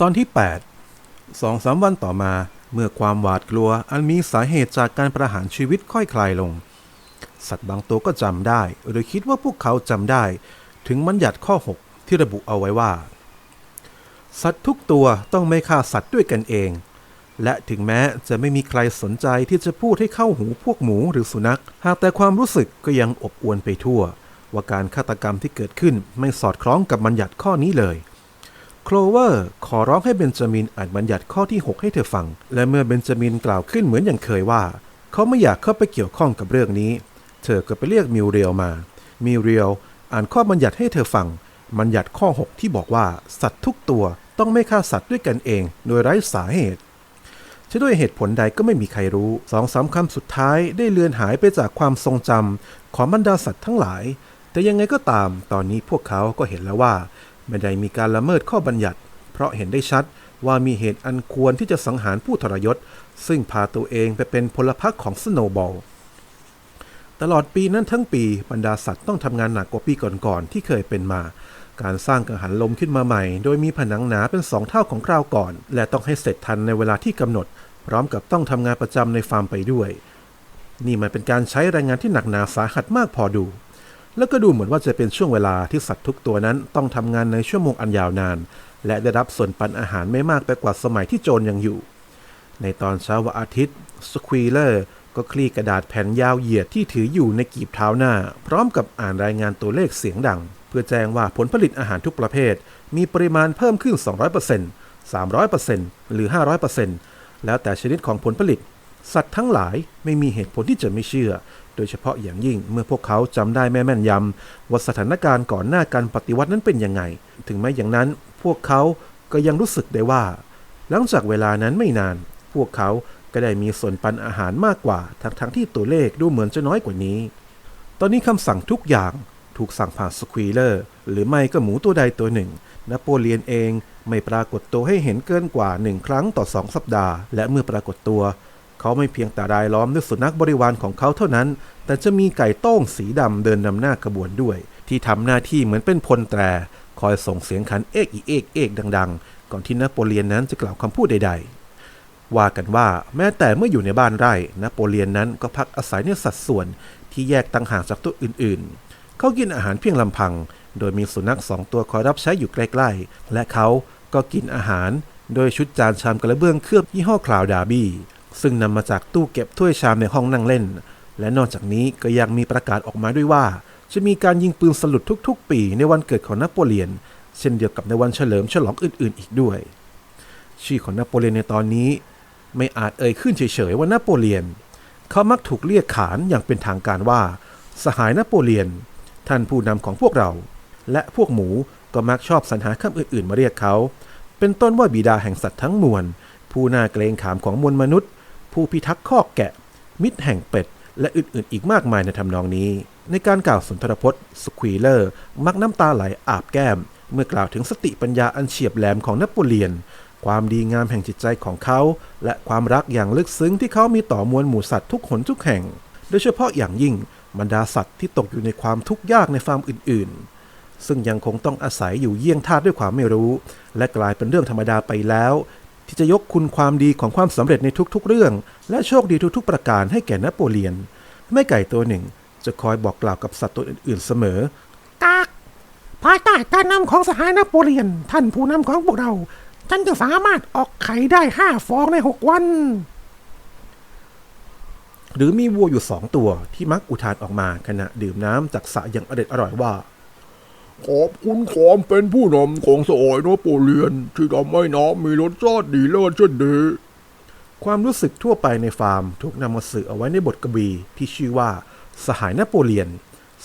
ตอนที่ 8 สองสามวันต่อมาเมื่อความหวาดกลัวอันมีสาเหตุจากการประหารชีวิตค่อยคลายลง สัตว์บางตัวก็จำได้ หรือคิดว่าพวกเขาจำได้ ถึงบัญญัติข้อ 6 ที่ระบุเอาไว้ว่า สัตว์ทุกตัวต้องไม่ฆ่าสัตว์ด้วยกันเอง และถึงแม้จะไม่มีใครสนใจที่จะพูดให้เข้าหูพวกหมูหรือสุนัข หากแต่ความรู้สึกก็ยังอบอวนไปทั่ว ว่าการฆาตกรรมที่เกิดขึ้นไม่สอดคล้องกับบัญญัติข้อนี้เลย โคลเวอร์ขอร้องให้เบนจามินอ่านบัญญัติข้อที่ 6 ให้เธอฟัง และเมื่อเบนจามินกล่าวขึ้นเหมือนอย่างเคยว่า เขาไม่อยากเข้าไปเกี่ยวข้องกับเรื่องนี้ เธอก็ไปเรียกมิวเรียลมา มิวเรียลอ่านข้อบัญญัติให้เธอฟัง บัญญัติข้อ 6 ที่บอกว่าสัตว์ทุกตัวต้องไม่ฆ่าสัตว์ด้วยกันเอง โดยไร้สาเหตุจะด้วยเหตุผลใดก็ไม่มีใครรู้สองสามคำสุดท้ายได้เลือนหายไปจากความทรงจำของบรรดาสัตว์ทั้งหลาย แต่ยังไงก็ตาม ตอนนี้พวกเขาก็เห็นแล้วว่า ไม่ได้มีการละเมิดข้อบัญญัติ เพราะเห็นได้ชัดว่ามีเหตุอันควรที่จะสังหารผู้ทรยศ ซึ่งพาตัวเองไปเป็นพลพรรคของสโนบอลตลอดปีนั้นทั้งปีบรรดาสัตว์ต้องทำงานหนักกว่าปีก่อนๆที่เคยเป็นมา การสร้างกังหันลมขึ้นมาใหม่ โดยมีผนังหนาเป็นสองเท่าของคราวก่อน และต้องให้เสร็จทันในเวลาที่กำหนด พร้อมกับต้องทำงานประจำในฟาร์มไปด้วย นี่มันเป็นการใช้แรงงานที่หนักหนาสาหัสมากพอดู แล้วก็ดูเหมือนว่าจะเป็นช่วงเวลาที่สัตว์ทุกตัวนั้นต้องทำงานในชั่วโมงอันยาวนาน และได้รับส่วนปันอาหารไม่มากไปกว่าสมัยที่โจรยังอยู่ ในตอนเช้าวันอาทิตย์สควีเลอร์ก็คลี่กระดาษแผ่นยาวเหยียดที่ถืออยู่ในกีบเท้าหน้า พร้อมกับอ่านรายงานตัวเลขเสียงดัง เพื่อแจ้งว่าผลผลิตอาหารทุกประเภท มีปริมาณเพิ่มขึ้น 200% 300%หรือ 500%แล้วแต่ชนิดของผลผลิต สัตว์ทั้งหลายไม่มีเหตุผลที่จะไม่เชื่อ โดยเฉพาะอย่างยิ่งเมื่อพวกเขาจำได้แม่แม่นยำว่าสถานการณ์ก่อนหน้าการปฏิวัตินั้นเป็นยังไง ถึงแม้อย่างนั้นพวกเขาก็ยังรู้สึกได้ว่า หลังจากเวลานั้นไม่นาน พวกเขาก็ได้มีส่วนปันอาหารมากกว่าทั้งทั้งที่ตัวเลขดูเหมือนจะน้อยกว่านี้ ตอนนี้คำสั่งทุกอย่างถูกสั่งผ่านสควีเลอร์ หรือไม่ก็หมูตัวใดตัวหนึ่ง นโปเลียนเองไม่ปรากฏตัวให้เห็นเกินกว่าหนึ่งครั้งต่อสองสัปดาห์ และเมื่อปรากฏตัว เขาไม่เพียงแต่รายล้อมด้วยสุนัขบริวารของเขาเท่านั้น แต่จะมีไก่โต้งสีดำเดินนำหน้าขบวนด้วย ที่ทำหน้าที่เหมือนเป็นพลแตร คอยส่งเสียงขันเอกอีเอกเอกดัง ๆ ก่อนที่นโปเลียนนั้นจะกล่าวคำพูดใด ๆ ว่ากันว่าแม้แต่เมื่ออยู่ในบ้านไร่นโปเลียนนั้นก็พักอาศัยในสัดส่วนที่แยกต่างหากจากตัวอื่น ๆ เขากินอาหารเพียงลำพัง โดยมีสุนัขสองตัวคอยรับใช้อยู่ใกล้ๆ และเขาก็กินอาหาร โดยชุดจานชามกระเบื้องเคลือบยี่ห้อคลาวดาบี้ ซึ่งนำมาจากตู้เก็บถ้วยชามในห้องนั่งเล่น และนอกจากนี้ก็ยังมีประกาศออกมาด้วยว่า จะมีการยิงปืนสลุดทุกๆ ปีในวันเกิดของนโปเลียน เช่นเดียวกับในวันเฉลิมฉลองอื่นๆ อีกด้วย ชื่อของนโปเลียนในตอนนี้ ไม่อาจเอ่ยขึ้นเฉยๆว่านโปเลียน เขามักถูกเรียกขานอย่างเป็นทางการว่า สหายนโปเลียน ท่านผู้นำของพวกเรา และพวกหมูก็มักชอบสรรหาคำอื่นๆ มาเรียกเขา เป็นต้นว่าบิดาแห่งสัตว์ทั้งมวลผู้น่าเกรงขามของมวลมนุษย์ ผู้พิทักษ์คอกแกะ มิตรแห่งเป็ด และอื่นๆ อีกมากมายในทำนองนี้ ในการกล่าวสุนทรพจน์สควีเลอร์ มักน้ำตาไหลอาบแก้ม เมื่อกล่าวถึงสติปัญญาอันเฉียบแหลมของนโปเลียน ความดีงามแห่งจิตใจของเขา และความรักอย่างลึกซึ้งที่เขามีต่อมวลหมู่สัตว์ทุกหนทุกแห่ง โดยเฉพาะอย่างยิ่งบรรดาสัตว์ที่ตกอยู่ในความทุกข์ยากในฟาร์มอื่น ๆซึ่งยังคงต้องอาศัยอยู่เยี่ยงทาสด้วยความไม่รู้ และกลายเป็นเรื่องธรรมดาไปแล้ว ที่จะยกคุณความดีของความสำเร็จในทุกๆ เรื่อง และโชคดีทุกๆ ประการให้แก่นโปเลียนแม่ไก่ตัวหนึ่ง จะคอยบอกกล่าวกับสัตว์ตัวอื่น ๆ เสมอ กาก ภายใต้การนำของสหายนโปเลียน ท่านผู้นำของพวกเรา ฉันจะสามารถออกไข่ได้ห้าฟองในหกวัน หรือมีวัวอยู่สองตัวที่มักอุทานออกมาขณะดื่มน้ำจากสระอย่างอร่อยอร่อยว่า ขอบคุณความเป็นผู้นำของสหายนโปเลียน ที่ทำให้น้ำมีรสชาติดีเลิศเช่นนี้ความรู้สึกทั่วไปในฟาร์มถูกนำมาสื่อเอาไว้ในบทกวีที่ชื่อว่า สหายนโปเลียน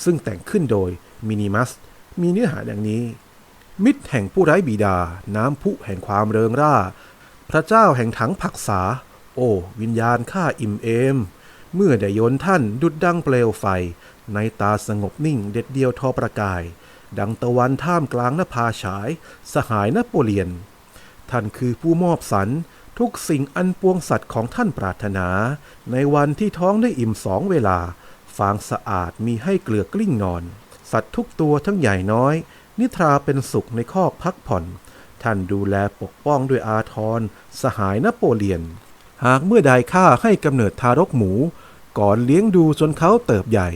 ซึ่งแต่งขึ้นโดยมินิมัส มีเนื้อหาดังนี้ มิตรแห่งผู้ไร้บิดา น้ำพุแห่งความเริงร่า พระเจ้าแห่งถังผักษา โอ้ วิญญาณข้าอิ่มเอม เมื่อได้โยนท่านดุดดังเปลวไฟ ในตาสงบนิ่งเด็ดเดียวทอประกาย ดังตะวันท่ามกลางนภาฉาย สหายนโปเลียน ท่านคือผู้มอบสรรทุกสิ่งอันปวงสัตว์ของท่านปรารถนา ในวันที่ท้องได้อิ่มสองเวลา ฟางสะอาดมีให้เกลือกลิ้งนอน สัตว์ทุกตัวทั้งใหญ่น้อย นิทราเป็นสุขในคอกพักผ่อน ท่านดูแลปกป้องด้วยอาทร สหายนโปเลียน หากเมื่อใดข้าให้กำเนิดทารกหมู ก่อนเลี้ยงดูจนเขาเติบใหญ่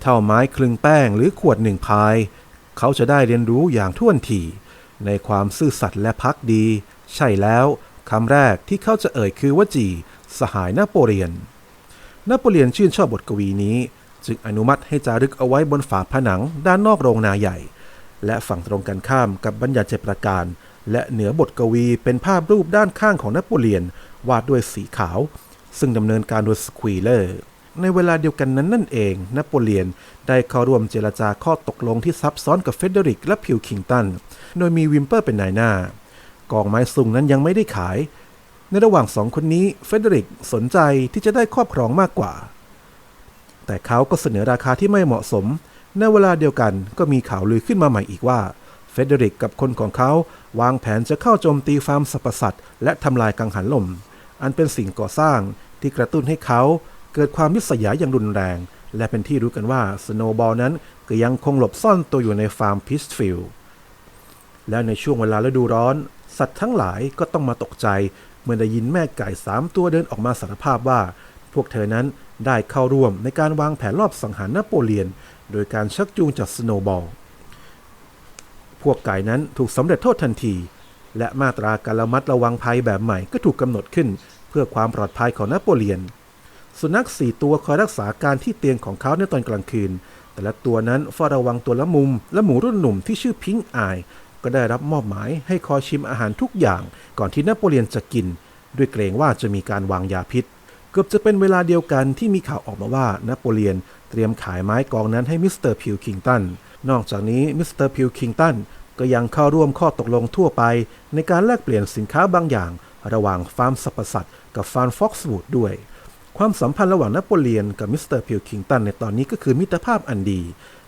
เท่าไม้คลึงแป้งหรือขวดหนึ่งพาย เขาจะได้เรียนรู้อย่างท่วนทีในความซื่อสัตย์และพักดี ใช่แล้วคำแรกที่เขาจะเอ่ยคือวจี สหายนโปเลียน นโปเลียนชื่นชอบบทกวีนี้ จึงอนุมัติให้จารึกเอาไว้บนฝาผนังด้านนอกโรงนาใหญ่ และฝั่งตรงกันข้ามกับบัญญัติเจประการ และเหนือบทกวีเป็นภาพรูปด้านข้างของนโปเลียน วาดด้วยสีขาว ซึ่งดำเนินการโดยสควีเลอร์ ในเวลาเดียวกันนั้นนั่นเอง นโปเลียนได้เข้าร่วมเจรจาข้อตกลงที่ซับซ้อนกับเฟเดริกและพิวคิงตัน โดยมีวิมเปอร์เป็นนายหน้า กองไม้ซุงนั้นยังไม่ได้ขาย ในระหว่างสองคนนี้เฟเดริกสนใจที่จะได้ครอบครองมากกว่า แต่เขาก็เสนอราคาที่ไม่เหมาะสม ในเวลาเดียวกันก็มีข่าวลือขึ้นมาใหม่อีกว่าเฟเดริกกับคนของเขาวางแผนจะเข้าโจมตีฟาร์มสรรพสัตว์และทำลายกังหันลม อันเป็นสิ่งก่อสร้างที่กระตุ้นให้เขา เกิดความริษยาอย่างรุนแรง และเป็นที่รู้กันว่าสโนบอลนั้นก็ยังคงหลบซ่อนตัวอยู่ในฟาร์มพิสฟิลและในช่วงเวลาฤดูร้อน สัตว์ทั้งหลายก็ต้องมาตกใจ เมื่อได้ยินแม่ไก่สามตัวเดินออกมาสารภาพว่า พวกเธอนั้นได้เข้าร่วมในการวางแผนรอบสังหารนโปเลียน โดยการชักจูงจากสโนบอล พวกไก่นั้นถูกสำเร็จโทษทันที และมาตราการระมัดระวังภัยแบบใหม่ก็ถูกกำหนดขึ้น เพื่อความปลอดภัยของนโปเลียน สุนัขสี่ตัวคอยรักษาการที่เตียงของเขาในตอนกลางคืน แต่ละตัวนั้นเฝ้าระวังตัวละมุม และหมูรุ่นหนุ่มที่ชื่อพิงค์อาย ก็ได้รับมอบหมายให้คอยชิมอาหารทุกอย่างก่อนที่นโปเลียนจะกิน ด้วยเกรงว่าจะมีการวางยาพิษ เกือบจะเป็นเวลาเดียวกันที่มีข่าวออกมาว่านโปเลียนเตรียมขายไม้กองนั้นให้มิสเตอร์พิวคิงตัน นอกจากนี้มิสเตอร์พิวคิงตันก็ยังเข้าร่วมข้อตกลงทั่วไป ในการแลกเปลี่ยนสินค้าบางอย่าง ระหว่างฟาร์มสรรพสัตว์กับฟาร์มฟ็อกซ์วูดด้วย ความสัมพันธ์ระหว่างนโปเลียนกับมิสเตอร์พิวคิงตันในตอนนี้ก็คือมิตรภาพอันดี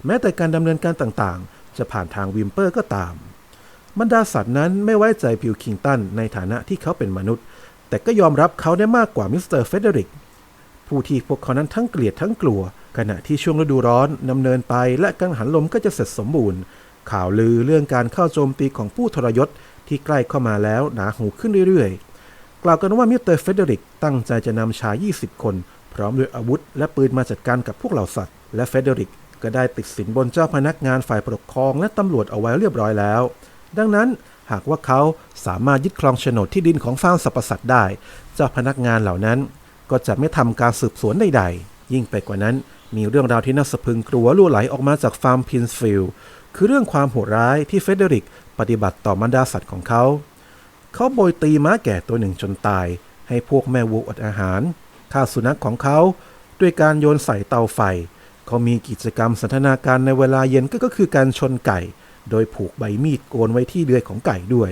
แม้แต่การดำเนินการต่างๆ จะผ่านทางวิมเปอร์ก็ตาม บรรดาสัตว์นั้นไม่ไว้ใจพิวคิงตันในฐานะที่เขาเป็นมนุษย์ แต่ก็ยอมรับเขาได้มากกว่ามิสเตอร์เฟเดริกผู้ที่พวกเขานั้นทั้งเกลียดทั้งกลัว ขณะที่ช่วงฤดูร้อนดำเนินไปและกังหันลมก็จะเสร็จสมบูรณ์ ข่าวลือเรื่องการเข้าโจมตีของผู้ทรยศที่ใกล้เข้ามาแล้วหนาหูขึ้นเรื่อยๆ กล่าวกันว่ามิสเตอร์เฟเดริกตั้งใจจะนำชาย 20 คน พร้อมด้วยอาวุธ และปืนมาจัดการกับพวกเหล่าสัตว์ และเฟเดริกก็ได้ติดสินบนเจ้าพนักงานฝ่ายปกครองและตำรวจเอาไว้เรียบร้อยแล้ว ดังนั้นหากว่าเขาสามารถยึดครองโฉนดที่ดินของฟาร์มสรรพสัตว์ได้ เจ้าพนักงานเหล่านั้น ก็จะไม่ทำการสืบสวนใดๆ ยิ่งไปกว่านั้นมีเรื่องราวที่น่าสะพรึงกลัวรั่วไหลออกมาจากฟาร์มพินส์ฟิลด์คือเรื่องความโหดร้ายที่เฟเดริกปฏิบัติต่อบรรดาสัตว์ของเขา เขาโบยตีม้าแก่ตัวหนึ่งจนตาย ให้พวกแม่วัวอดอาหารฆ่าสุนัขของเขาด้วยการโยนใส่เตาไฟ เขามีกิจกรรมสันทนาการในเวลาเย็นก็คือการชนไก่ โดยผูกใบมีดโกนไว้ที่เดือยของไก่ด้วย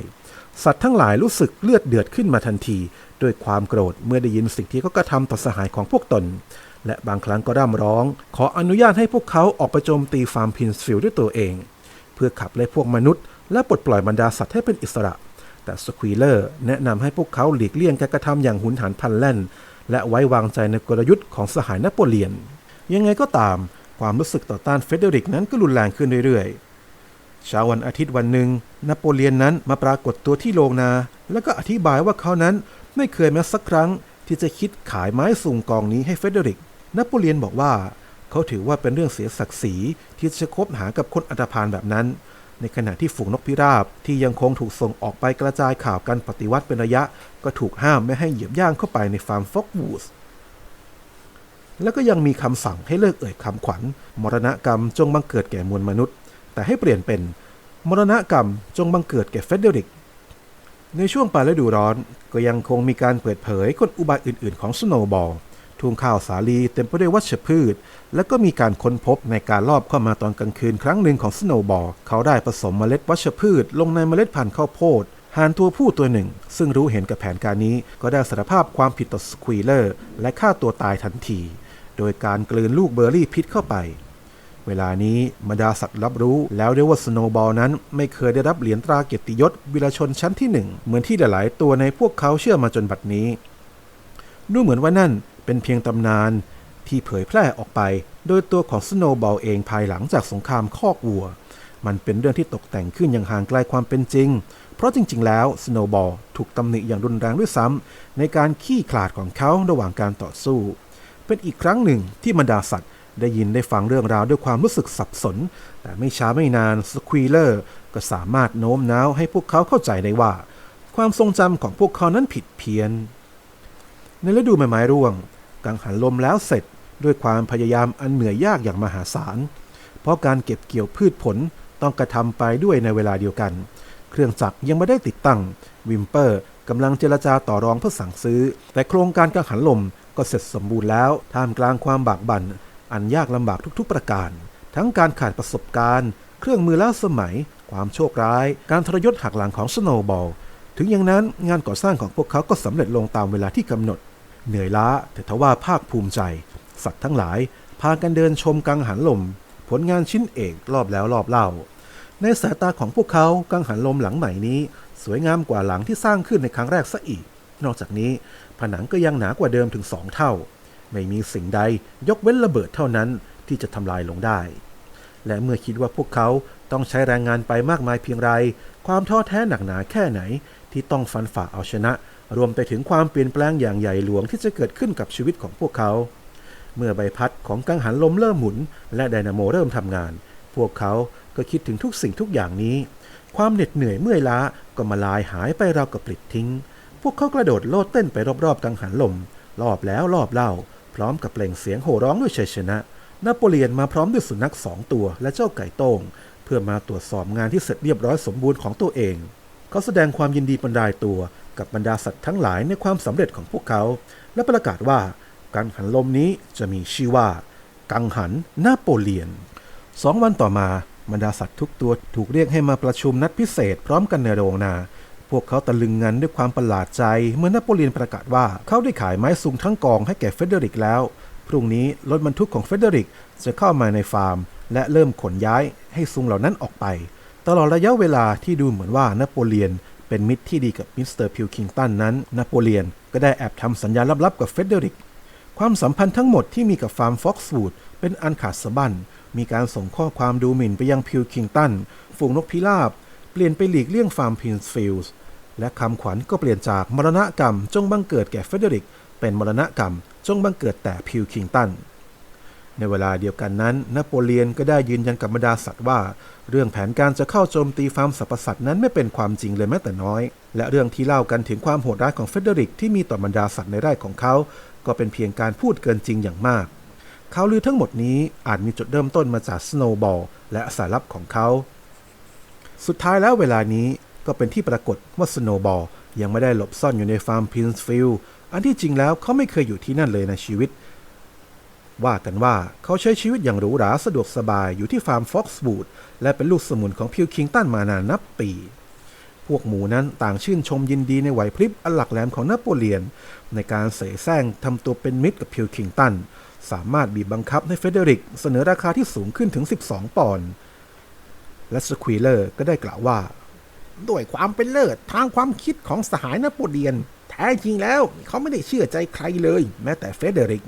สัตว์ทั้งหลายรู้สึกเลือดเดือดขึ้นมาทันที ด้วยความโกรธเมื่อได้ยินสิ่งที่เขากระทำต่อสหายของพวกตน และบางครั้งก็ร่ำร้อง ขออนุญาตให้พวกเขาออกไปโจมตีฟาร์มพินส์ฟิลด์ด้วยตัวเอง เพื่อขับไล่พวกมนุษย์และปลดปล่อยบรรดาสัตว์ให้เป็นอิสระ แต่สควีเลอร์แนะนำให้พวกเขาหลีกเลี่ยงการกระทำอย่างหุนหันพลันแล่น และไว้วางใจในกลยุทธ์ของสหายนโปเลียน ยังไงก็ตามความรู้สึกต่อต้านเฟเดริกนั้นก็รุนแรงขึ้นเรื่อยๆเช้าวันอาทิตย์วันหนึ่งนโปเลียนนั้นมาปรากฏตัวที่โรงนา แล้วก็อธิบายว่าเขานั้นไม่เคยแม้สักครั้งที่จะคิดขายไม้สูงกองนี้ให้เฟเดริก นโปเลียนบอกว่า เขาถือว่าเป็นเรื่องเสียศักดิ์ศรีที่จะคบหากับคนอันธพาลแบบนั้น ในขณะที่ฝูงนกพิราบที่ยังคงถูกส่งออกไปกระจายข่าวการปฏิวัติเป็นระยะ ก็ถูกห้ามไม่ให้เหยียบย่างเข้าไปในฟาร์มฟ็อกวูดส์แล้วก็ยังมีคำสั่งให้เลิกเอ่ยคำขวัญ มรณกรรมจงบังเกิดแก่มวลมนุษย์ แต่ให้เปลี่ยนเป็น มรณกรรมจงบังเกิดแก่เฟเดริก ในช่วงปลายฤดูร้อนก็ยังคงมีการเปิดเผยกลอุบายอื่น ๆ ของสโนว์บอล ทุ่งข้าวสาลีเต็มไปด้วยวัชพืช และก็มีการค้นพบในการลอบเข้ามาตอนกลางคืนครั้งหนึ่งของสโนบอลเขาได้ผสมเมล็ดวัชพืช ลงในเมล็ดพันธุ์ข้าวโพดห่านตัวผู้ตัวหนึ่ง ซึ่งรู้เห็นกับแผนการนี้ก็ได้สารภาพความผิดต่อสควีเลอร์ และฆ่าตัวตายทันที โดยการกลืนลูกเบอร์รี่พิษเข้าไป เวลานี้บรรดาสัตว์รับรู้แล้วด้วยว่าสโนบอลนั้นไม่เคยได้รับเหรียญตราเกียรติยศวิรชนชั้นที่หนึ่งเหมือนที่หลายๆตัวในพวกเขาเชื่อมาจนบัดนี้ดูเหมือนว่านั่น เป็นเพียงตำนานที่เผยแพร่ออกไป โดยตัวของสโนว์บอลเองภายหลังจากสงครามคอกวัว มันเป็นเรื่องที่ตกแต่งขึ้นอย่างห่างไกลความเป็นจริงเพเพราะจริง ๆ แล้วสโนบอลถูกตำหนิอย่างรุนแรงด้วยซ้ำในการขี้ขลาดของเขาระหว่างการต่อสู้ เป็นอีกครั้งหนึ่งที่บรรดาสัตว์ ได้ยินได้ฟังเรื่องราวด้วยความรู้สึกสับสน แต่ไม่ช้าไม่นานสควีเลอร์ก็สามารถโน้มน้าวให้พวกเขาเข้าใจได้ว่า ความทรงจำของพวกเขานั้นผิดเพี้ยน ในฤดูใบไม้ร่วง กังหันลมแล้วเสร็จด้วยความพยายามอันเหนื่อยยากอย่างมหาศาล เพราะการเก็บเกี่ยวพืชผลต้องกระทำไปด้วยในเวลาเดียวกัน เครื่องจักรยังไม่ได้ติดตั้ง วิมเปอร์กำลังเจรจาต่อรองเพื่อสั่งซื้อ แต่โครงการกังหันลมก็เสร็จสมบูรณ์แล้วท่ามกลางความบากบั่น อันยากลำบากทุกๆประการ ทั้งการขาดประสบการณ์ เครื่องมือล้าสมัย ความโชคร้าย การทรยศหักหลังของสโนว์บอล ถึงอย่างนั้นงานก่อสร้างของพวกเขาก็สำเร็จลงตามเวลาที่กำหนด เหนื่อยล้าแต่ทว่าภาคภูมิใจ สัตว์ทั้งหลาย พากันเดินชมกังหันลม ผลงานชิ้นเอกรอบแล้วรอบเล่า ในสายตาของพวกเขากังหันลมหลังใหม่นี้ สวยงามกว่าหลังที่สร้างขึ้นในครั้งแรกซะอีก นอกจากนี้ ผนังก็ยังหนากว่าเดิมถึงสองเท่า ไม่มีสิ่งใดยกเว้นระเบิดเท่านั้นที่จะทำลายลงได้ และเมื่อคิดว่าพวกเขาต้องใช้แรงงานไปมากมายเพียงไร ความท้อแท้หนักหนาแค่ไหนที่ต้องฟันฝ่าเอาชนะ รวมไปถึงความเปลี่ยนแปลงอย่างใหญ่หลวงที่จะเกิดขึ้นกับชีวิตของพวกเขา เมื่อใบพัดของกังหันลมเริ่มหมุน และไดนาโมเริ่มทำงาน พวกเขาก็คิดถึงทุกสิ่งทุกอย่างนี้ ความเหน็ดเหนื่อยเมื่อยล้าก็มาลายหายไปราวกับปลิดทิ้ง พวกเขากระโดดโลดเต้นไปรอบๆกังหันลม รอบแล้วรอบเล่า พร้อมกับเปล่งเสียงโห่ร้องด้วยชัยชนะนโปเลียนมาพร้อมด้วยสุนัขสองตัวและเจ้าไก่โต้งเพื่อมาตรวจสอบงานที่เสร็จเรียบร้อยสมบูรณ์ของตัวเอง เขาแสดงความยินดีบรรดายตัว กับบรรดาสัตว์ทั้งหลายในความสำเร็จของพวกเขา และประกาศว่ากังหันลมนี้จะมีชื่อว่า กังหันนาโปเลียนสองวันต่อมาบรรดาสัตว์ทุกตัวถูกเรียกให้มาประชุมนัดพิเศษพร้อมกันในโรงนา พวกเขาตะลึงงันด้วยความประหลาดใจ เมื่อนาโปเลียนประกาศว่าเขาได้ขายไม้ซุงทั้งกองให้แก่เฟเดริกแล้ว พรุ่งนี้รถบรรทุกของเฟเดริกจะเข้ามาในฟาร์ม และเริ่มขนย้ายให้ซุงเหล่านั้นออกไป ตลอดระยะเวลาที่ดูเหมือนว่านาโปเลียน เป็นมิตรที่ดีกับมิสเตอร์พิวคิงตันนั้นนโปเลียนก็ได้แอบทำสัญญาลับๆกับเฟเดริก ความสัมพันธ์ทั้งหมดที่มีกับฟาร์มฟ็อกซ์วูดเป็นอันขาดสะบั้นมีการส่งข้อความดูหมิ่นไปยังพิวคิงตันฝูงนกพิราบ เปลี่ยนไปหลีกเลี่ยงฟาร์มพินส์ฟิลด์และคำขวัญก็เปลี่ยนจากมรณะกรรมจงบังเกิดแก่เฟเดริก เป็นมรณะกรรมจงบังเกิดแต่พิวคิงตัน ในเวลาเดียวกันนั้นนโปเลียนก็ได้ยืนยันกับบรรดาสัตว์ว่า เรื่องแผนการจะเข้าโจมตีฟาร์มสรรพสัตว์นั้นไม่เป็นความจริงเลยแม้แต่น้อย และเรื่องที่เล่ากันถึงความโหดร้ายของเฟเดริกที่มีต่อบรรดาสัตว์ในไร่ของเขา ก็เป็นเพียงการพูดเกินจริงอย่างมากเขาลือทั้งหมดนี้อาจมีจุดเริ่มต้นมาจากสโนว์บอลและสายลับของเขา สุดท้ายแล้วเวลานี้ก็เป็นที่ปรากฏว่าสโนว์บอลยังไม่ได้หลบซ่อนอยู่ในฟาร์มพินส์ฟิลด์อันที่จริงแล้วเขาไม่เคยอยู่ที่นั่นเลยในชีวิต ว่ากันว่าเขาใช้ชีวิตอย่างหรูหราสะดวกสบายอยู่ที่ฟาร์มฟ็อกซ์วูดและเป็นลูกสมุนของพิวคิงตันมานานนับปี พวกหมูนั้นต่างชื่นชมยินดีในไหวพริบอันหลักแหลมของนโปเลียน ในการเสแสร้งทำตัวเป็นมิตรกับพิวคิงตัน สามารถบีบบังคับให้เฟเดริกเสนอราคาที่สูงขึ้นถึง 12 ปอนด์และสควีเลอร์ก็ได้กล่าวว่า ด้วยความเป็นเลิศทางความคิดของสหายนโปเลียน แท้จริงแล้วเขาไม่ได้เชื่อใจใครเลย แม้แต่เฟเดริก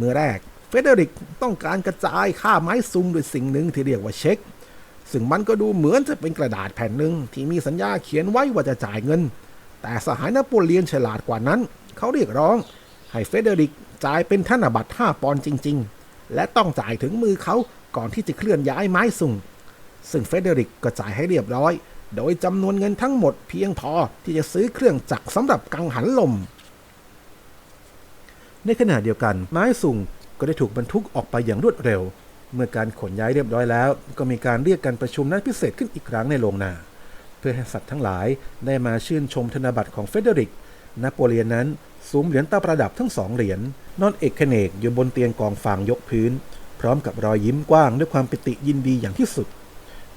มือแรก เฟเดริกต้องการกระจายค่าไม้ซุงด้วยสิ่งหนึ่งที่เรียกว่าเช็ค ซึ่งมันก็ดูเหมือนจะเป็นกระดาษแผ่นหนึ่งที่มีสัญญาเขียนไว้ว่าจะจ่ายเงิน แต่สหายนโปเลียนฉลาดกว่านั้น เขาเรียกร้อง ให้เฟเดริกจ่ายเป็นธนบัตร5ปอนด์จริง ๆ และต้องจ่ายถึงมือเขาก่อนที่จะเคลื่อนย้ายไม้ซุงซึ่งเฟเดริกก็จ่ายให้เรียบร้อย โดยจำนวนเงินทั้งหมดเพียงพอที่จะซื้อเครื่องจักรสำหรับกังหันลม ในขณะเดียวกัน ไม้สุงก็ได้ถูกบรรทุกออกไปอย่างรวดเร็ว เมื่อการขนย้ายเรียบร้อยแล้ว ก็มีการเรียกการประชุมนัดพิเศษขึ้นอีกครั้งในโรงนา เพื่อให้สัตว์ทั้งหลายได้มาชื่นชมธนบัตรของเฟเดริก นโปเลียนนั้นสวมเหรียญตาประดับทั้งสองเหรียญนอนเอกเนกอยู่บนเตียงกองฟางยกพื้น พร้อมกับรอยยิ้มกว้างด้วยความปิติยินดีอย่างที่สุด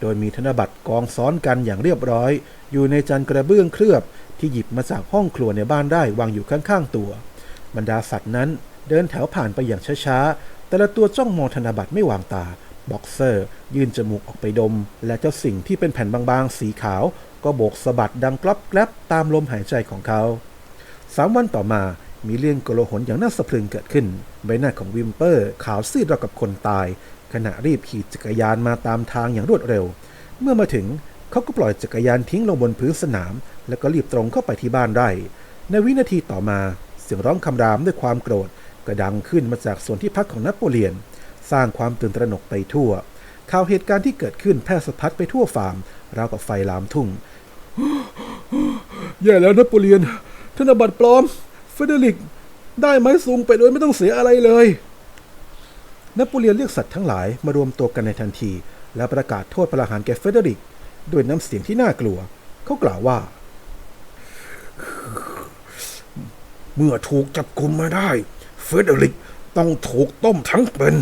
โดยมีธนบัตรกองซ้อนกันอย่างเรียบร้อย อยู่ในจานกระเบื้องเคลือบที่หยิบมาจากห้องครัวในบ้านได้วางอยู่ข้างๆตัว บรรดาสัตว์นั้นเดินแถวผ่านไปอย่างช้าๆ แต่ละตัวจ้องมองธนบัตรไม่วางตา บ็อกเซอร์ ยื่นจมูกออกไปดม และเจ้าสิ่งที่เป็นแผ่นบางๆ สีขาว ก็โบกสะบัดดังกรอบแกรบตามลมหายใจของเขาสามวันต่อมามีเรื่องโกลาหลอย่างน่าสะพรึงเกิดขึ้น ใบหน้าของวิมเปอร์ ขาวซีดราวกับคนตาย ขณะรีบขี่จักรยานมาตามทางอย่างรวดเร็ว เมื่อมาถึงเขาก็ปล่อยจักรยานทิ้งลงบนพื้นสนาม แล้วก็รีบตรงเข้าไปที่บ้านไร่ในวินาทีต่อมา สียงร้องคำรามด้วยความโกรธก็ดังขึ้นมาจากส่วนที่พักของนโปเลียน สร้างความตื่นตระหนกไปทั่ว ข่าวเหตุการณ์ที่เกิดขึ้นแพร่สะพัดไปทั่วฟาร์มราวกับไฟลามทุ่ง แย่แล้วนโปเลียน ธนบัตรปลอม เฟเดริก ได้ไม้สูงไปโดยไม่ต้องเสียอะไรเลยนโปเลียนเรียกสัตว์ทั้งหลายมารวมตัวกันในทันที และประกาศโทษประหารแก่เฟเดริก ด้วยน้ำเสียงที่น่ากลัว เขากล่าวว่า เมื่อถูกจับกุมมาได้ เฟเดริกต้องถูกต้มทั้งเป็น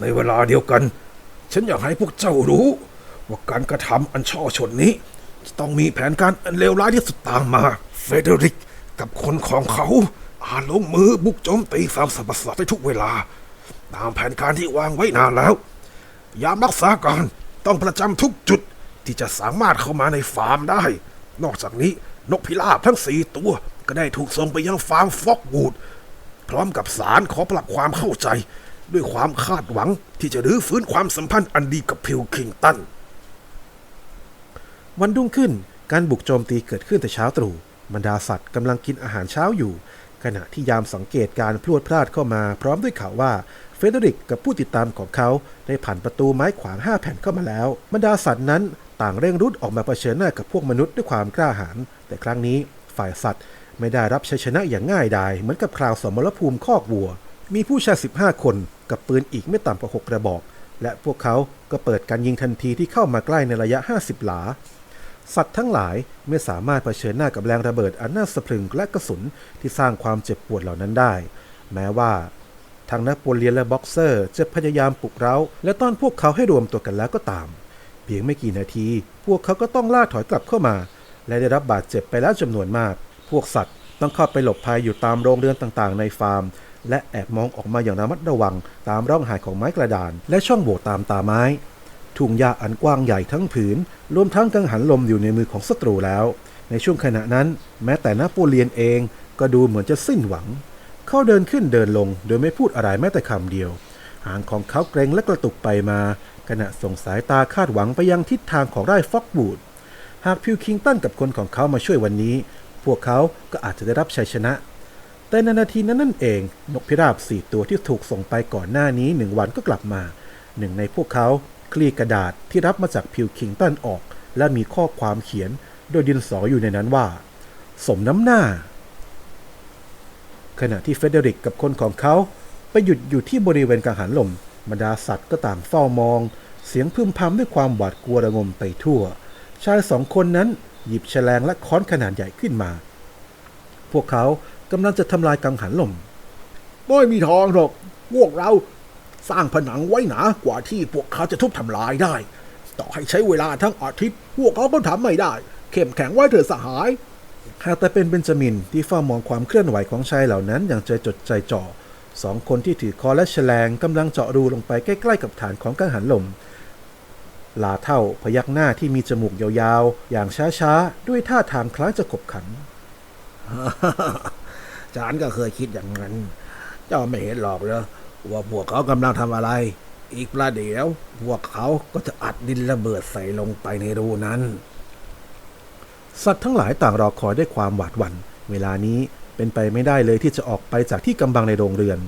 ในเวลาเดียวกัน ฉันอยากให้พวกเจ้ารู้ ว่าการกระทำอันช่อชนนี้ จะต้องมีแผนการอันเลวร้ายที่สุดตามมา เฟเดริกกับคนของเขาอาจลงมือบุกโจมตีฟาร์มสัตว์ปสาทได้ทุกเวลา ตามแผนการที่วางไว้นานแล้ว ยามรักษาการต้องประจำทุกจุดที่จะสามารถเข้ามาในฟาร์มได้ นอกจากนี้นกพิราบทั้งสี่ตัว ก็ได้ถูกส่งไปยังฟาร์มฟอกวูด พร้อมกับสารขอปรับความเข้าใจ ด้วยความคาดหวังที่จะรื้อฟื้นความสัมพันธ์อันดีกับพิลคิงตัน วันรุ่งขึ้นการบุกโจมตีเกิดขึ้นแต่เช้าตรู่บรรดาสัตว์กำลังกินอาหารเช้าอยู่ ขณะที่ยามสังเกตการพลวดพลาดเข้ามาพร้อมด้วยข่าวว่าเฟเดริกกับผู้ติดตามของเขาได้ผ่านประตูไม้ขวางห้าแผ่นเข้ามาแล้วบรรดาสัตว์นั้นต่างเร่งรุดออกมาเผชิญหน้ากับพวกมนุษย์ด้วยความกล้าหาญแต่ครั้งนี้ฝ่ายสัตว์ ไม่ได้รับชัยชนะอย่างง่ายดายเหมือนกับคราวสมรภูมิคอกวัว มีผู้ชาย 15 คนกับปืนอีกไม่ต่ำกว่า6กระบอก และพวกเขาก็เปิดการยิงทันทีที่เข้ามาใกล้ในระยะ 50 หลา สัตว์ทั้งหลายไม่สามารถเผชิญหน้ากับแรงระเบิดอันน่าสะพรึงและกระสุนที่สร้างความเจ็บปวดเหล่านั้นได้ แม้ว่าทางนโปเลียนและบ็อกเซอร์จะพยายามปลุกเร้า และต้อนพวกเขาให้รวมตัวกันแล้วก็ตาม เพียงไม่กี่นาที พวกเขาก็ต้องล่าถอยกลับเข้ามา และได้รับบาดเจ็บไปแล้วจำนวนมาก พวกสัตว์ต้องเข้าไปหลบภัยอยู่ตามโรงเรือนต่างๆ ในฟาร์ม และแอบมองออกมาอย่างระมัดระวังตามร่องหายของไม้กระดาน และช่องโหว่ตามตาไม้ ทุ่งหญ้าอันกว้างใหญ่ทั้งผืน รวมทั้งกังหันลมอยู่ในมือของศัตรูแล้ว ในช่วงขณะนั้น แม้แต่นโปเลียนเองก็ดูเหมือนจะสิ้นหวัง เขาเดินขึ้นเดินลง โดยไม่พูดอะไรแม้แต่คำเดียว หางของเขาเกรงและกระตุกไปมา ขณะส่งสายตาคาดหวังไปยังทิศทางของไร่ฟอกบูดหากพิวคิงตันกับคนของเขามาช่วยวันนี้ พวกเขาก็อาจจะได้รับชัยชนะ แต่ในนาทีนั้นนั่นเอง นกพิราบสี่ตัวที่ถูกส่งไปก่อนหน้านี้หนึ่งวันก็กลับมา หนึ่งในพวกเขาคลี่กระดาษที่รับมาจากพิวคิงตันออก และมีข้อความเขียนโดยดินสออยู่ในนั้นว่า สมน้ำหน้า ขณะที่เฟเดริกกับคนของเขาไปหยุดอยู่ที่บริเวณกังหันลมบรรดาสัตว์ก็ต่างเฝ้ามอง เสียงพึมพำด้วยความหวาดกลัวระงมไปทั่ว ชายสองคนนั้น หยิบแฉลงและค้อนขนาดใหญ่ขึ้นมา พวกเขากำลังจะทำลายกังหันลม ไม่มีทางหรอก พวกเราสร้างผนังไว้หนากว่าที่พวกเขาจะทุบทำลายได้ ต่อให้ใช้เวลาทั้งอาทิตย์ พวกเขาก็ทำไม่ได้ เข้มแข็งไว้เถอะสหายหากแต่เป็นเบนจามินที่เฝ้ามองความเคลื่อนไหวของชายเหล่านั้นอย่างใจจดใจจ่อสองคนที่ถือคอและแฉลงกำลังเจาะรูลงไปใกล้ ๆ กับฐานของกังหันลม ลาเท่าพยักหน้าที่มีจมูกยาวๆ อย่างช้าๆ ด้วยท่าทางคล้ายจะขบขันฉันก็เคยคิดอย่างนั้น เจ้าไม่เห็นหรอกเหรอว่าพวกเขากำลังทำอะไร อีกประเดี๋ยว พวกเขาก็จะอัดดินระเบิดใส่ลงไปในรูนั้น สัตว์ทั้งหลายต่างรอคอยด้วยความหวาดหวัน่น เวลานี้เป็นไปไม่ได้เลยที่จะออกไปจากที่กำบังในโรงเรือน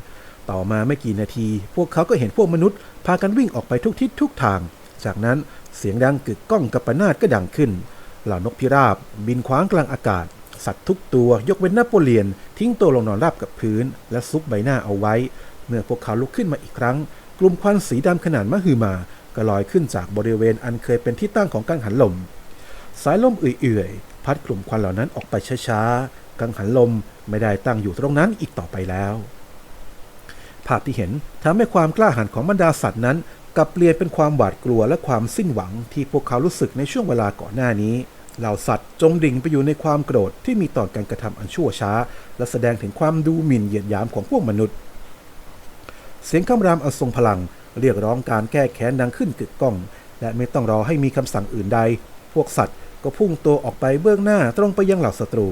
ต่อมาไม่กี่นาที พวกเขาก็เห็นพวกมนุษย์ พากันวิ่งออกไปทุกทิศทุกทาง จากนั้นเสียงดังกึกก้องกับปนาดก็ดังขึ้น เหล่านกพิราบบินคว้างกลางอากาศ สัตว์ทุกตัวยกเว้นนโปเลียน ทิ้งตัวลงนอนราบกับพื้น และซุกใบหน้าเอาไว้ เมื่อพวกเขาลุกขึ้นมาอีกครั้ง กลุ่มควันสีดำขนาดมหึมา ก็ลอยขึ้นจากบริเวณอันเคยเป็นที่ตั้งของกังหันลม สายลมเอื่อยๆ พัดกลุ่มควันเหล่านั้นออกไปช้าๆ กังหันลมไม่ได้ตั้งอยู่ตรงนั้นอีกต่อไปแล้วภาพที่เห็นทำให้ความกล้าหาญของบรรดาสัตว์นั้น กลับเปลี่ยนเป็นความหวาดกลัวและความสิ้นหวังที่พวกเขารู้สึกในช่วงเวลาก่อนหน้านี้เหล่าสัตว์จมดิ่งไปอยู่ในความโกรธที่มีต่อการกระทำอันชั่วช้า และแสดงถึงความดูหมิ่นเหยียดหยามของพวกมนุษย์ เสียงคำรามอันทรงพลัง เรียกร้องการแก้แค้นดังขึ้นกึกก้อง และไม่ต้องรอให้มีคำสั่งอื่นใด พวกสัตว์ก็พุ่งตัวออกไปเบื้องหน้าตรงไปยังเหล่าศัตรู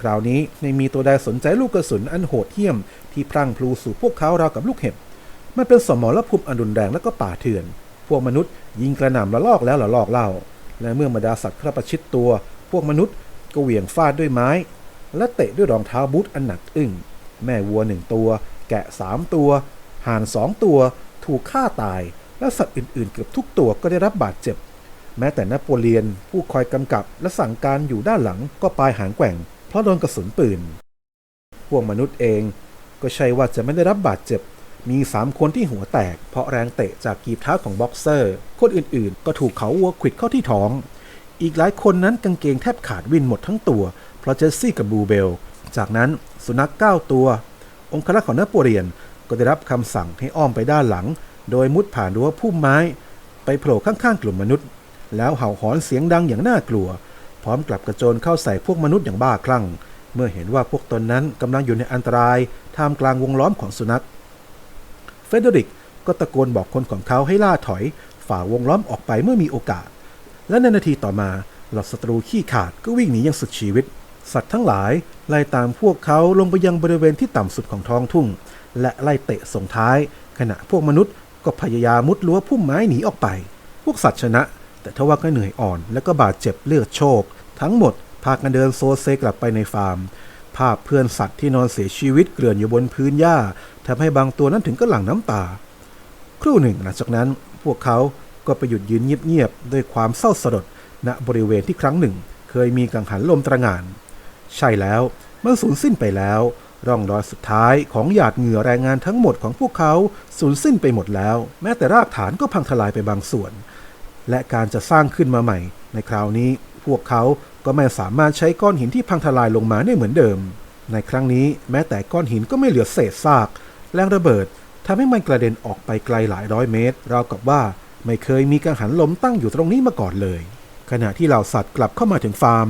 คราวนี้ไม่มีตัวใดสนใจลูกกระสุนอันโหดเหี้ยม ที่พรั่งพลูสู่พวกเขาราวกับลูกเห็บ มันเป็นสมรภูมิอันรุนแรงและก็ป่าเถื่อน พวกมนุษย์ยิงกระหน่ำละลอกแล้วละลอกเล่า และเมื่อบรรดาสัตว์เข้าประชิดตัว พวกมนุษย์ก็เหวี่ยงฟาดด้วยไม้ และเตะด้วยรองเท้าบูทอันหนักอึ้ง แม่วัวหนึ่งตัว แกะสามตัว ห่านสองตัว ถูกฆ่าตาย และสัตว์อื่นๆ เกือบทุกตัวก็ได้รับบาดเจ็บ แม้แต่นโปเลียนผู้คอยกำกับและสั่งการอยู่ด้านหลังก็ปลายหางแกว่ง เพราะโดนกระสุนปืน พวกมนุษย์เองก็ใช่ว่าจะไม่ได้รับบาดเจ็บ มีสามคนที่หัวแตก เพราะแรงเตะจากกีบเท้าของบ็อกเซอร์ คนอื่นๆ ก็ถูกเขาวัวขวิดเข้าที่ท้อง อีกหลายคนนั้นกางเกงแทบขาดวินหมดทั้งตัว เพราะเจสซี่กับบูเบล จากนั้นสุนัขเก้าตัว องครักษ์ของนโปเลียนก็ได้รับคำสั่งให้อ้อมไปด้านหลัง โดยมุดผ่านรั้วพุ่มไม้ ไปโผล่ข้างๆกลุ่มมนุษย์ แล้วเห่าหอนเสียงดังอย่างน่ากลัว พร้อมกลับกระโจนเข้าใส่พวกมนุษย์อย่างบ้าคลั่ง เมื่อเห็นว่าพวกตนนั้นกำลังอยู่ในอันตรายท่ามกลางวงล้อมของสุนัข เฟเดริกก็ตะโกนบอกคนของเขาให้ล่าถอย ฝ่าวงล้อมออกไปเมื่อมีโอกาส และในนาทีต่อมาเหล่าศัตรูขี้ขาดก็วิ่งหนีอย่างสุดชีวิต สัตว์ทั้งหลายไล่ตามพวกเขาลงไปยังบริเวณที่ต่ำสุดของท้องทุ่ง และไล่เตะส่งท้าย ขณะพวกมนุษย์ก็พยายามมุดรั้วพุ่มไม้หนีออกไป พวกสัตว์ชนะ แต่ทว่าก็เหนื่อยอ่อนและก็บาดเจ็บเลือดโชก ทั้งหมดพากันเดินโซเซกลับไปในฟาร์ม ภาพเพื่อนสัตว์ที่นอนเสียชีวิตเกลื่อนอยู่บนพื้นหญ้า ทำให้บางตัวนั้นถึงก็หลั่งน้ำตา ครู่หนึ่งหลังจากนั้นพวกเขาก็ไปหยุดยืนเงียบๆด้วยความเศร้าสลดณบริเวณที่ครั้งหนึ่ง เคยมีกังหันลมตระหง่าน ใช่แล้วมันสูญสิ้นไปแล้ว ร่องรอยสุดท้ายของหยาดเหงื่อแรงงานทั้งหมดของพวกเขาสูญสิ้นไปหมดแล้ว แม้แต่รากฐานก็พังทลายไปบางส่วน และการจะสร้างขึ้นมาใหม่ ในคราวนี้พวกเขาก็ไม่สามารถใช้ก้อนหินที่พังทลายลงมาได้เหมือนเดิม ในครั้งนี้แม้แต่ก้อนหินก็ไม่เหลือเศษซาก แรงระเบิดทำให้มันกระเด็นออกไปไกลหลายร้อยเมตร ราวกับว่าไม่เคยมีกังหันลมตั้งอยู่ตรงนี้มาก่อนเลย ขณะที่เหล่าสัตว์กลับเข้ามาถึงฟาร์ม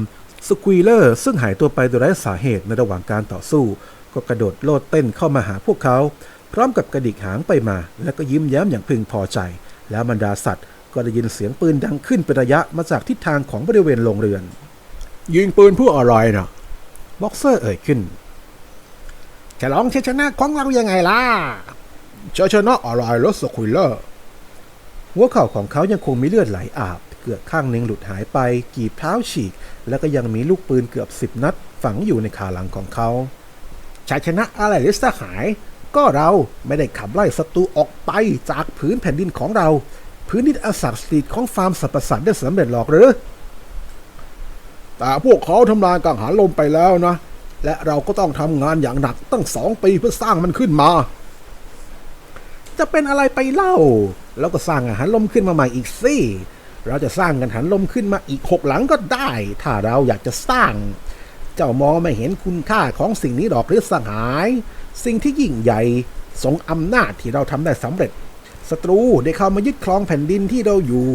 สควีเลอร์ซึ่งหายตัวไปโดยไร้สาเหตุในระหว่างการต่อสู้ ก็กระโดดโลดเต้นเข้ามาหาพวกเขา พร้อมกับกระดิกหางไปมา แล้วก็ยิ้มแย้มอย่างพึงพอใจ แล้วบรรดาสัตว์ก็ได้ยินเสียงปืนดังขึ้นเป็นระยะมาจากทิศทางของบริเวณโรงเรือน ยิงปืนเพื่ออะไรนะบ็อกเซอร์เอ่ยขึ้น ฉลองชัยชนะของเรายังไงล่ะชยชนะอะไรรถสควิลเลอร์หัวเข่าของเขายังคงมีเลือดไหลอาบ เกือกข้างหนึ่งหลุดหายไป กีบเท้าฉีก แล้วก็ยังมีลูกปืนเกือบสิบนัด ฝังอยู่ในขาหลังของเขาชัยชนะอะไรหรือสหาย ก็เราไม่ได้ขับไล่ศัตรูออกไปจากพื้นแผ่นดินของเรา พื้นดินอาศักดิ์สิทธิ์ของฟาร์มสัตว์ประสาทได้สำเร็จหรอกหรือแต่พวกเขาทำลายกังหันลมไปแล้วนะ และเราก็ต้องทำงานอย่างหนักตั้งสองปีเพื่อสร้างมันขึ้นมา จะเป็นอะไรไปเล่า แล้วก็สร้างอาหารลมขึ้นมาใหม่อีกสิเราจะสร้างกันหันลมขึ้นมาอีกหกหลังก็ได้ ถ้าเราอยากจะสร้าง เจ้ามอไม่เห็นคุณค่าของสิ่งนี้ดอกหรือสหาย สิ่งที่ยิ่งใหญ่สงอำนาจที่เราทำได้สำเร็จศัตรูได้เข้ามายึดครองแผ่นดินที่เราอยู่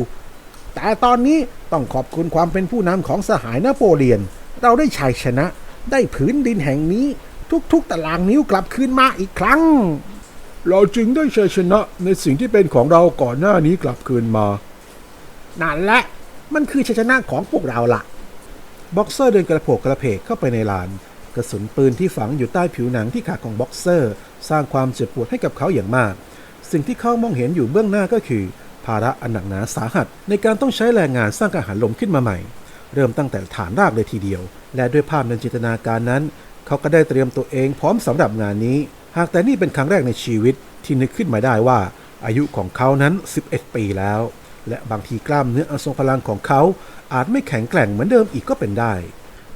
แต่ตอนนี้ต้องขอบคุณความเป็นผู้นำของสหายนโปเลียน เราได้ชัยชนะ ได้ผืนดินแห่งนี้ทุกๆตารางนิ้วกลับคืนมาอีกครั้ง เราจึงได้ชัยชนะในสิ่งที่เป็นของเราก่อนหน้านี้กลับคืนมา นั่นแหละ มันคือชัยชนะของพวกเราล่ะ บ็อกเซอร์เดินกระโผกกระเพกเข้าไปในลาน กระสุนปืนที่ฝังอยู่ใต้ผิวหนังที่ขาของบ็อกเซอร์ สร้างความเจ็บปวดให้กับเขาอย่างมาก สิ่งที่เขามองเห็นอยู่เบื้องหน้าก็คือ ภาระอันหนักหนาสาหัส ในการต้องใช้แรงงานสร้างอาหารลมขึ้นมาใหม่ เริ่มตั้งแต่ฐานรากเลยทีเดียว และด้วยภาพในจินตนาการนั้น เขาก็ได้เตรียมตัวเองพร้อมสำหรับงานนี้ หากแต่นี่เป็นครั้งแรกในชีวิตที่นึกขึ้นมาได้ว่า อายุของเขานั้น 11 ปีแล้ว และบางทีกล้ามเนื้ออันทรงพลังของเขาอาจไม่แข็งแกร่งเหมือนเดิมอีกก็เป็นได้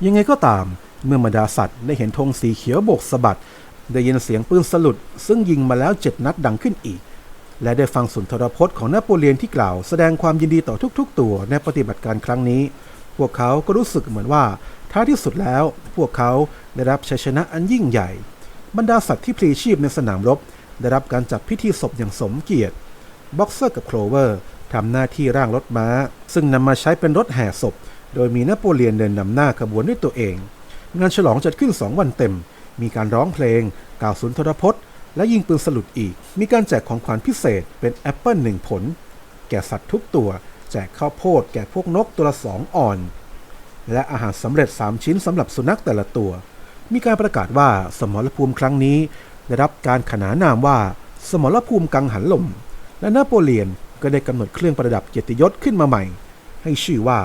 ยังไงก็ตาม เมื่อบรรดาสัตว์ได้เห็นธงสีเขียวโบกสะบัดได้ยินเสียงปืนสลุด ซึ่งยิงมาแล้วเจ็ดนัดดังขึ้นอีก และได้ฟังสุนทรพจน์ของนโปเลียนที่กล่าวแสดงความยินดีต่อทุกๆ ตัวในปฏิบัติการครั้งนี้ พวกเขาก็รู้สึกเหมือนว่าท้ายที่สุดแล้ว พวกเขาได้รับชัยชนะอันยิ่งใหญ่ บรรดาสัตว์ที่พลีชีพในสนามรบ ได้รับการจัดพิธีศพอย่างสมเกียรติบ็อกเซอร์กับโคลเวอร์ทำหน้าที่ร่างรถม้า ซึ่งนำมาใช้เป็นรถแห่ศพ โดยมีนโปเลียนเดินนำหน้าขบวนด้วยตัวเอง งานฉลองจัดขึ้น2วันเต็ม มีการร้องเพลง กล่าวสุนทรพจน์ และยิงปืนสลุดอีก มีการแจกของขวัญพิเศษเป็นแอปเปิลหนึ่งผล แก่สัตว์ทุกตัว แจกข้าวโพดแก่พวกนกตัวละสองอ่อน และอาหารสำเร็จ 3 ชิ้นสำหรับสุนัขแต่ละตัว มีการประกาศว่าสมรภูมิครั้งนี้ ได้รับการขนานนามว่า สมรภูมิกังหันลม และนโปเลียนก็ได้กำหนดเครื่องประดับเกียรติยศขึ้นมาใหม่ ให้ชื่อว่า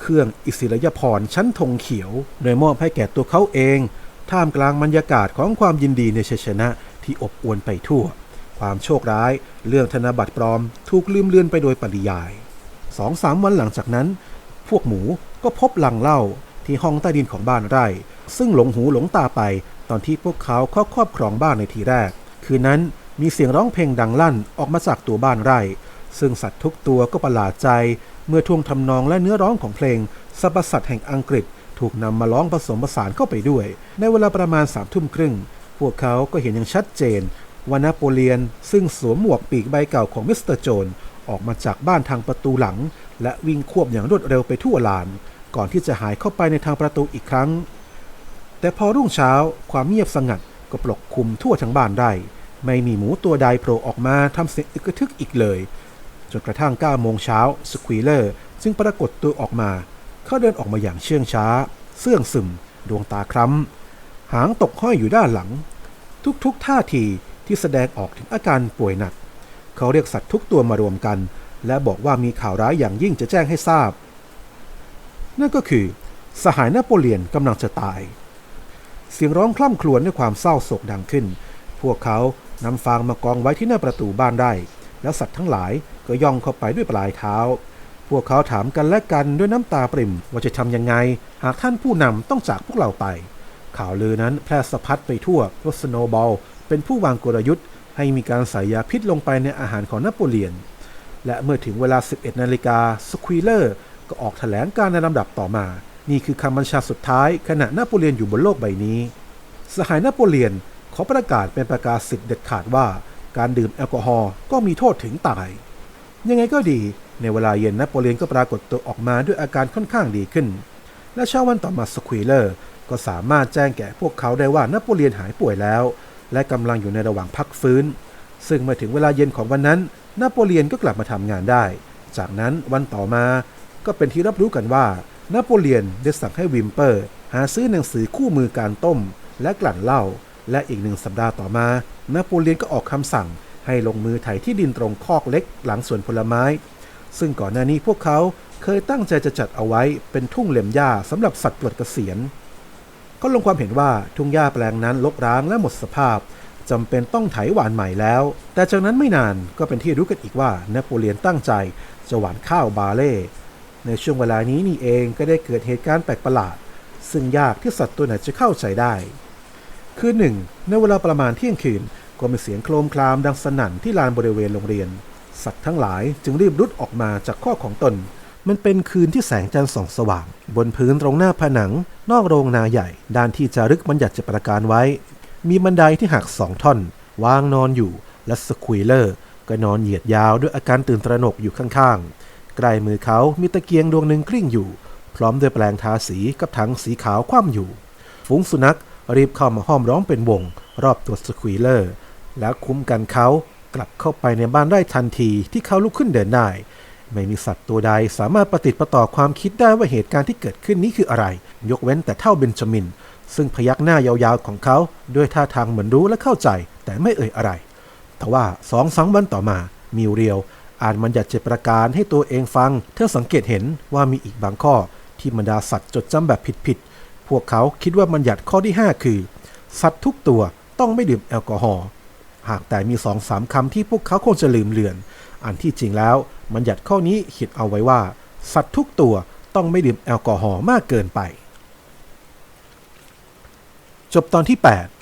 เครื่องอิสริยพรชั้นธงเขียว โดยมอบให้แก่ตัวเขาเอง ท่ามกลางบรรยากาศของความยินดีในชัยชนะที่อบอวลไปทั่วความโชคร้าย เรื่องธนบัตรปลอม ถูกลืมเลือนไปโดยปริยาย สองสามวันหลังจากนั้น พวกหมูก็พบลังเหล้าที่ห้องใต้ดินของบ้านไร่ ซึ่งหลงหูหลงตาไป ตอนที่พวกเขาเข้าครอบครองบ้านในทีแรก คืนนั้นมีเสียงร้องเพลงดังลั่นออกมาจากตัวบ้านไร่ ซึ่งสัตว์ทุกตัวก็ประหลาดใจ เมื่อท่วงทำนองและเนื้อร้องของเพลงสรรพสัตว์แห่งอังกฤษถูกนำมาร้องผสมผสานเข้าไปด้วย ในเวลาประมาณสามทุ่มครึ่ง พวกเขาก็เห็นอย่างชัดเจนว่านโปเลียนซึ่งสวมหมวกปีกใบเก่าของมิสเตอร์โจน ออกมาจากบ้านทางประตูหลัง และวิ่งควบอย่างรวดเร็วไปทั่วลาน ก่อนที่จะหายเข้าไปในทางประตูอีกครั้ง แต่พอรุ่งเช้าความเงียบสงัดก็ปกคลุมทั่วทั้งบ้านได้ ไม่มีหมูตัวใดโผล่ออกมาทำเสียงอึกทึกอีกเลย จนกระทั่ง9โมงเช้าสควีเลอร์จึงปรากฏตัวออกมา เขาเดินออกมาอย่างเชื่องช้า เสื่องซึม ดวงตาคล้ำ หางตกห้อยอยู่ด้านหลัง ทุกๆท่าทีที่แสดงออกถึงอาการป่วยหนัก เขาเรียกสัตว์ทุกตัวมารวมกัน และบอกว่ามีข่าวร้ายอย่างยิ่งจะแจ้งให้ทราบ นั่นก็คือ สหายนโปเลียนกำลังจะตาย เสียงร้องคล่ำครวญด้วยความเศร้าโศกดังขึ้น พวกเขานำฟางมากองไว้ที่หน้าประตูบ้านได้ แล้วสัตว์ทั้งหลายก็ย่องเข้าไปด้วยปลายเท้า พวกเขาถามกันและกันด้วยน้ำตาปริ่มว่าจะทำยังไง หากท่านผู้นำต้องจากพวกเราไป ข่าวลือนั้นแพร่สะพัดไปทั่วว่าสโนบอลเป็นผู้วางกลยุทธ์ ให้มีการใส่ยาพิษลงไปในอาหารของนโปเลียน และเมื่อถึงเวลา 11 นาฬิกาสควีเลอร์ก็ออกแถลงการในลำดับต่อมา นี่คือคำบัญชาสุดท้ายขณะนโปเลียนอยู่บนโลกใบนี้ สหายนโปเลียนขอประกาศเป็นประกาศสิทธิ์เด็ดขาดว่า การดื่มแอลกอฮอล์ก็มีโทษถึงตาย ยังไงก็ดี ในเวลาเย็นนโปเลียนก็ปรากฏตัวออกมาด้วยอาการค่อนข้างดีขึ้น และเช้าวันต่อมาสควีเลอร์ก็สามารถแจ้งแก่พวกเขาได้ว่านโปเลียนหายป่วยแล้ว และกำลังอยู่ในระหว่างพักฟื้น ซึ่งเมื่อถึงเวลาเย็นของวันนั้น นโปเลียนก็กลับมาทำงานได้ จากนั้นวันต่อมาก็เป็นที่รับรู้กันว่านโปเลียนได้สั่งให้วิมเปอร์ หาซื้อหนังสือคู่มือการต้ม และกลั่นเหล้าและอีกหนึ่งสัปดาห์ต่อมานโปเลียนก็ออกคำสั่ง ให้ลงมือไถที่ดินตรงคอกเล็กหลังสวนผลไม้ ซึ่งก่อนหน้านี้พวกเขาเคยตั้งใจจะจัดเอาไว้เป็นทุ่งเหล็มหญ้าสำหรับสัตว์ปลดเกษียณ ก็ลงความเห็นว่าทุ่งหญ้าแปลงนั้นลกร้างและหมดสภาพจำเป็นต้องไถหวานใหม่แล้ว แต่จากนั้นไม่นานก็เป็นที่รู้กันอีกว่านโปเลียนตั้งใจจะหวานข้าวบาเล่ ในช่วงเวลานี้นี่เองก็ได้เกิดเหตุการณ์แปลกประหลาด ซึ่งยากที่สัตว์ตัวไหนจะเข้าใจได้ คืนหนึ่งในเวลาประมาณเที่ยงคืนก็มีเสียงโครมครามดังสนั่นที่ลานบริเวณโรงเรียน สัตว์ทั้งหลายจึงรีบรุดออกมาจากข้อของตน มันเป็นคืนที่แสงจันทร์ส่องสว่าง บนพื้นตรงหน้าผนัง นอกโรงนาใหญ่ ด้านที่จารึกบัญญัติจะประการไว้ มีบันไดที่หักสองท่อน วางนอนอยู่ และสควีเลอร์ ก็นอนเหยียดยาวด้วยอาการตื่นตระหนกอยู่ข้างๆ ใกล้มือเขามีตะเกียงดวงหนึ่งกลิ้งอยู่ พร้อมด้วยแปลงทาสีกับถังสีขาวคว่ำอยู่ ฝูงสุนัขรีบเข้ามาห้อมร้องเป็นวง รอบตัวสควีเลอร์ แล้วคุ้มกันเขากลับเข้าไปในบ้านได้ทันทีที่เขาลุกขึ้นเดินได้ ไม่มีสัตว์ตัวใดสามารถประติดประต่อความคิดได้ว่าเหตุการณ์ที่เกิดขึ้นนี้คืออะไร ยกเว้นแต่เท่าเบนจามิน ซึ่งพยักหน้ายาวๆของเขาด้วยท่าทางเหมือนรู้และเข้าใจ แต่ไม่เอ่ยอะไรแต่ว่าสองสามวันต่อมามิวเรียวอ่านมันอยากจะประการให้ตัวเองฟัง เธอสังเกตเห็นว่ามีอีกบางข้อ ที่บรรดาสัตว์จดจำแบบผิดๆพวกเขาคิดว่ามันหยัดข้อที่ 5 คือ สัตว์ทุกตัวต้องไม่ดื่มแอลกอฮอล์หากแต่มีสองสามคำที่พวกเขาคงจะลืมเลือน อันที่จริงแล้ว มันหยัดข้อนี้เขียนเอาไว้ว่า สัตว์ทุกตัวต้องไม่ดื่มแอลกอฮอล์มากเกินไป จบตอนที่ 8